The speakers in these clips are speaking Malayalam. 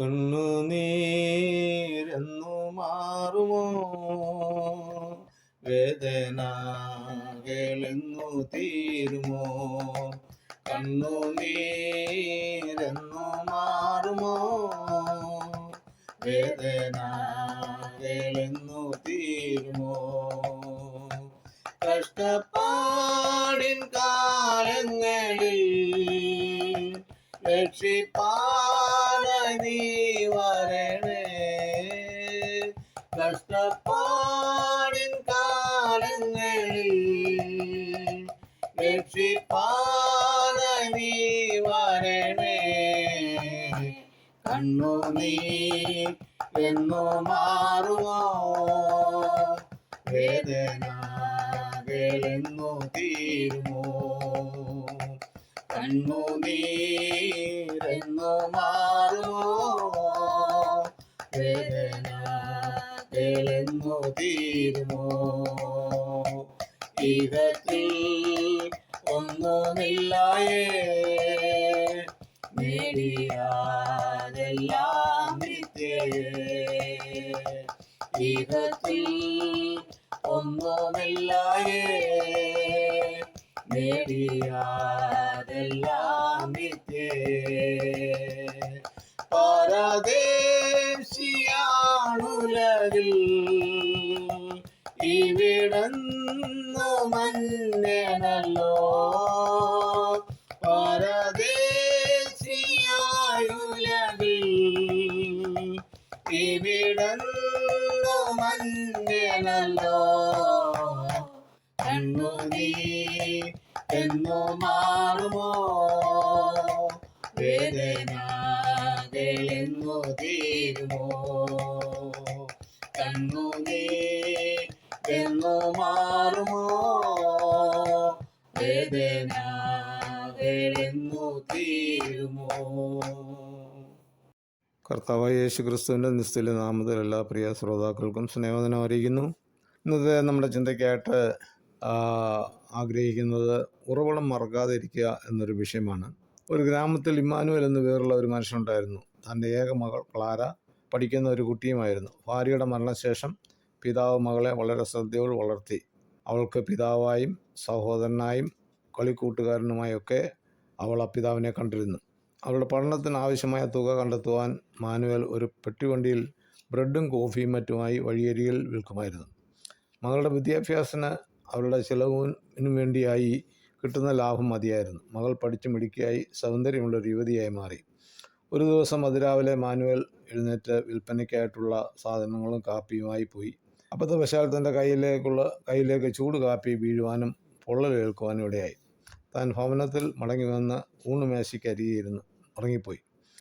കണ്ണുനീരെന്നു മാറുമോ? വേദനകളെന്നു തീരുമോ? കണ്ണുനീരെന്നു മാറുമോ? വേദനകളെന്നു തീരുമോ? കഷ്ടപ്പാടിൻ കാലങ്ങളിൽ രക്ഷിപ്പാനായി കഷ്ടപ്പാടിൻ കാലങ്ങളിൽ രക്ഷിപ്പാനായി വരണേ കണ്ണു നീ എന്നു മാറുമോ? വേദനകളെന്നു തീരുമോ? കണ്ണു നീരെന്നു മാറുമോ? വേദനകളെന്നു തീരുമോ? ഇഹത്തിൽ ഒന്നുമില്ലായേ. നേടിയാതെല്ലാം ഇഹത്തിൽ ഒന്നുമില്ലായേ. നേടിയാതെല്ലാം കണ്ണു നീ എന്നു മാറുമോ? വേദനകളെന്നു തീരുമോ? കണ്ണു നീ എന്നു മാറുമോ? വേദനകളെന്നു തീരുമോ? കർത്താവായ യേശു ക്രിസ്തുവിന്റെ നിസ്തുല്യ നാമത്തിൽ എല്ലാ പ്രിയ ശ്രോതാക്കൾക്കും സ്നേഹദിനം അറിയിക്കുന്നു. ഇന്നത്തെ നമ്മുടെ ചിന്തയ്ക്കായിട്ട് ആഗ്രഹിക്കുന്നത് ഉറവിടം മറക്കാതെ ഇരിക്കുക എന്നൊരു വിഷയമാണ്. ഒരു ഗ്രാമത്തിൽ ഇമ്മാനുവൽ എന്ന് പേരുള്ള ഒരു മനുഷ്യനുണ്ടായിരുന്നു. തന്റെ ഏക മകൾ ക്ലാര പഠിക്കുന്ന ഒരു കുട്ടിയുമായിരുന്നു. ഭാര്യയുടെ മരണശേഷം പിതാവ് മകളെ വളരെ ശ്രദ്ധയോട് വളർത്തി. അവൾക്ക് പിതാവായും സഹോദരനായും കളിക്കൂട്ടുകാരനുമായൊക്കെ അവൾ ആ പിതാവിനെ കണ്ടിരുന്നു. അവളുടെ പഠനത്തിന് ആവശ്യമായ തുക കണ്ടെത്തുവാൻ മാനുവൽ ഒരു പെട്ടിവണ്ടിയിൽ ബ്രെഡും കോഫിയും മറ്റുമായി വഴിയരികിൽ വിൽക്കുമായിരുന്നു. മകളുടെ വിദ്യാഭ്യാസത്തിന് അവളുടെ ചിലവിനു വേണ്ടിയായി കിട്ടുന്ന ലാഭം മതിയായിരുന്നു. മകൾ പഠിച്ചു മിടുക്കിയായി സൗന്ദര്യമുള്ള ഒരു യുവതിയായി മാറി. ഒരു ദിവസം അതിരാവിലെ മാനുവൽ എഴുന്നേറ്റ് വിൽപ്പനയ്ക്കായിട്ടുള്ള സാധനങ്ങളും കാപ്പിയുമായി പോയി. അബദ്ധവശാൽ തന്റെ കയ്യിലേക്കുള്ള കയ്യിലേക്ക് ചൂട് കാപ്പി വീഴുവാനും പൊള്ളലേൽക്കുവാനും ഇടയായി. താൻ ഭവനത്തിൽ മടങ്ങി വന്ന് ഊണുമേശയ്ക്കരികിയിരുന്നു ഉറങ്ങിപ്പോയി.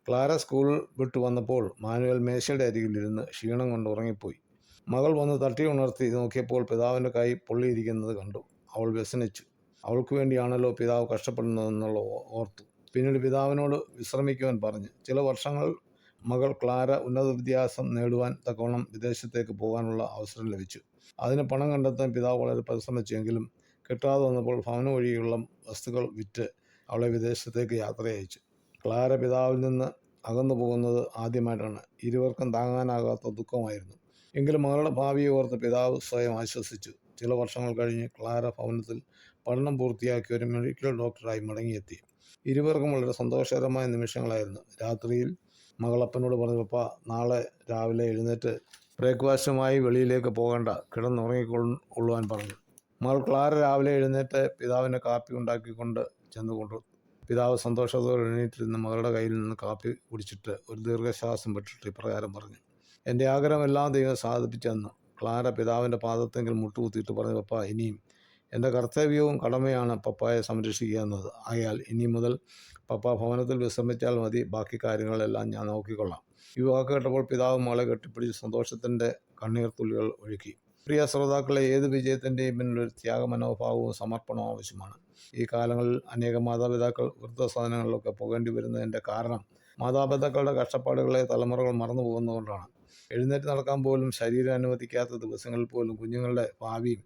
ക്ലാര സ്കൂൾ വിട്ടു വന്നപ്പോൾ മാനുവൽ മേശയുടെ അരികിലിരുന്ന് ക്ഷീണം കൊണ്ട് ഉറങ്ങിപ്പോയി. മകൾ വന്ന് തട്ടി ഉണർത്തി നോക്കിയപ്പോൾ പിതാവിന്റെ കൈ പൊള്ളിയിരിക്കുന്നത് കണ്ടു. അവൾ വ്യസനിച്ചു. അവൾക്ക് വേണ്ടിയാണല്ലോ പിതാവ് കഷ്ടപ്പെടുന്നതെന്നുള്ള ഓർത്തു. പിന്നീട് പിതാവിനോട് വിശ്രമിക്കുവാൻ പറഞ്ഞു. ചില വർഷങ്ങൾ മകൾ ക്ലാര ഉന്നത വിദ്യാഭ്യാസം നേടുവാൻ തക്കവണ്ണം വിദേശത്തേക്ക് പോകാനുള്ള അവസരം ലഭിച്ചു. അതിന് പണം കണ്ടെത്താൻ പിതാവ് വളരെ പരിശ്രമിച്ചെങ്കിലും കിട്ടാതെ വന്നപ്പോൾ ഭവന വഴിയുള്ള വസ്തുക്കൾ വിറ്റ് അവളെ വിദേശത്തേക്ക് യാത്ര അയച്ചു ക്ലാര പിതാവിൽ നിന്ന് അകന്നു പോകുന്നത് ആദ്യമായിട്ടാണ്. ഇരുവർക്കും താങ്ങാനാകാത്ത ദുഃഖമായിരുന്നു. എങ്കിലും മകളുടെ ഭാവിയെ ഓർത്ത് പിതാവ് സ്വയം ആശ്വസിച്ചു. ചില വർഷങ്ങൾ കഴിഞ്ഞ് ക്ലാര ഭവനത്തിൽ പഠനം പൂർത്തിയാക്കി ഒരു മെഡിക്കൽ ഡോക്ടറായി മടങ്ങിയെത്തി. ഇരുവർക്കും വളരെ സന്തോഷകരമായ നിമിഷങ്ങളായിരുന്നു. രാത്രിയിൽ മകളപ്പനോട് പറഞ്ഞു പപ്പ നാളെ രാവിലെ എഴുന്നേറ്റ് ബ്രേക്ക്ഫാസ്റ്റുമായി വെളിയിലേക്ക് പോകേണ്ട. കിടന്നുറങ്ങിക്കൊള്ളുവാൻ പറഞ്ഞു. മകൾ ക്ലാര രാവിലെ എഴുന്നേറ്റ് പിതാവിന് കാപ്പി ഉണ്ടാക്കിക്കൊണ്ട് ചെന്ന് കൊണ്ടു പിതാവ് സന്തോഷത്തോടെ എഴുന്നേറ്റിരുന്ന് മകളുടെ കയ്യിൽ നിന്ന് കാപ്പി കുടിച്ചിട്ട് ഒരു ദീർഘശ്വാസം വിട്ടിട്ട് ഇപ്രകാരം പറഞ്ഞു. എന്റെ ആഗ്രഹം എല്ലാം ദൈവം സാധിപ്പിച്ചെന്ന് ക്ലാര പിതാവിന്റെ പാദത്തെങ്കിൽ മുട്ടുകുത്തിയിട്ട് പറഞ്ഞു പപ്പ ഇനിയും എന്റെ കർത്തവ്യവും കടമയാണ് പപ്പായെ സംരക്ഷിക്കുക എന്നത്. ആയാൽ ഇനി മുതൽ പപ്പ ഭവനത്തിൽ വിശ്രമിച്ചാൽ മതി. ബാക്കി കാര്യങ്ങളെല്ലാം ഞാൻ നോക്കിക്കൊള്ളാം. ഈ വാക്ക് കേട്ടപ്പോൾ പിതാവ് മകളെ കെട്ടിപ്പിടിച്ച് സന്തോഷത്തിന്റെ കണ്ണീർ തുള്ളികൾ ഒഴുക്കി. പ്രിയ ശ്രോതാക്കളെ ഏത് വിജയത്തിന്റെയും പിന്നിൽ ഒരു ത്യാഗ മനോഭാവവും സമർപ്പണവും ആവശ്യമാണ്. ഈ കാലങ്ങളിൽ അനേകം മാതാപിതാക്കൾ വൃദ്ധസാധനങ്ങളിലൊക്കെ പോകേണ്ടി വരുന്നതിന്റെ കാരണം മാതാപിതാക്കളുടെ കഷ്ടപ്പാടുകളെ തലമുറകൾ മറന്നു പോകുന്നതുകൊണ്ടാണ് എഴുന്നേറ്റ് നടക്കാൻ പോലും ശരീരം അനുവദിക്കാത്ത ദിവസങ്ങളിൽ പോലും കുഞ്ഞുങ്ങളുടെ ഭാവിയും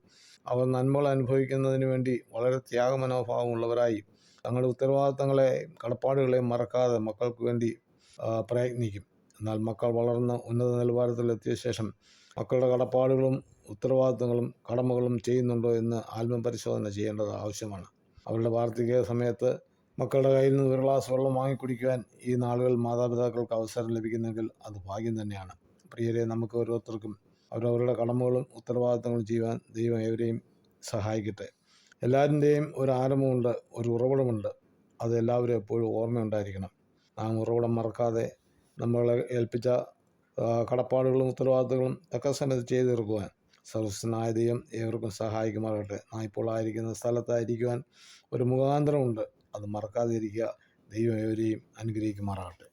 അവർ നന്മകൾ അനുഭവിക്കുന്നതിന് വേണ്ടി വളരെ ത്യാഗമനോഭാവമുള്ളവരായി തങ്ങളുടെ ഉത്തരവാദിത്തങ്ങളെ കടപ്പാടുകളെയും മറക്കാതെ മക്കൾക്ക് വേണ്ടി പ്രയത്നിക്കും. എന്നാൽ മക്കൾ വളർന്ന് ഉന്നത നിലവാരത്തിലെത്തിയ ശേഷം മക്കളുടെ കടപ്പാടുകളും ഉത്തരവാദിത്തങ്ങളും കടമകളും ചെയ്യുന്നുണ്ടോ എന്ന് ആത്മപരിശോധന ചെയ്യേണ്ടത് ആവശ്യമാണ്. അവരുടെ വാർദ്ധക്യ സമയത്ത് മക്കളുടെ കയ്യിൽ നിന്ന് ഒരു ഗ്ലാസ് വെള്ളം വാങ്ങിക്കുടിക്കുവാൻ ഈ നാളുകൾ മാതാപിതാക്കൾക്ക് അവസരം ലഭിക്കുന്നെങ്കിൽ അത് ഭാഗ്യം തന്നെയാണ്. പ്രിയരെ നമുക്ക് ഓരോരുത്തർക്കും അവരവരുടെ കടമകളും ഉത്തരവാദിത്തങ്ങളും ചെയ്യുവാൻ ദൈവം ഏവരെയും സഹായിക്കട്ടെ. എല്ലാവരിന്റെയും ഒരു ആരംഭമുണ്ട് ഒരു ഉറവിടമുണ്ട്. അത് എല്ലാവരും എപ്പോഴും ഓർമ്മയുണ്ടായിരിക്കണം. നാം ഉറവിടം മറക്കാതെ നമ്മളെ ഏൽപ്പിച്ച കടപ്പാടുകളും ഉത്തരവാദിത്തങ്ങളും തക്ക സമയത്ത് ചെയ്തു തീർക്കുവാൻ സർവസ്വനായ ദൈവം ഏവർക്കും സഹായിക്കുമാറാകട്ടെ. നാം ഇപ്പോൾ ആയിരിക്കുന്ന സ്ഥലത്തായിരിക്കുവാൻ ഒരു മുഖാന്തരമുണ്ട്. അത് മറക്കാതിരിക്കുക ദൈവം ഏവരെയും അനുഗ്രഹിക്കുമാറാകട്ടെ.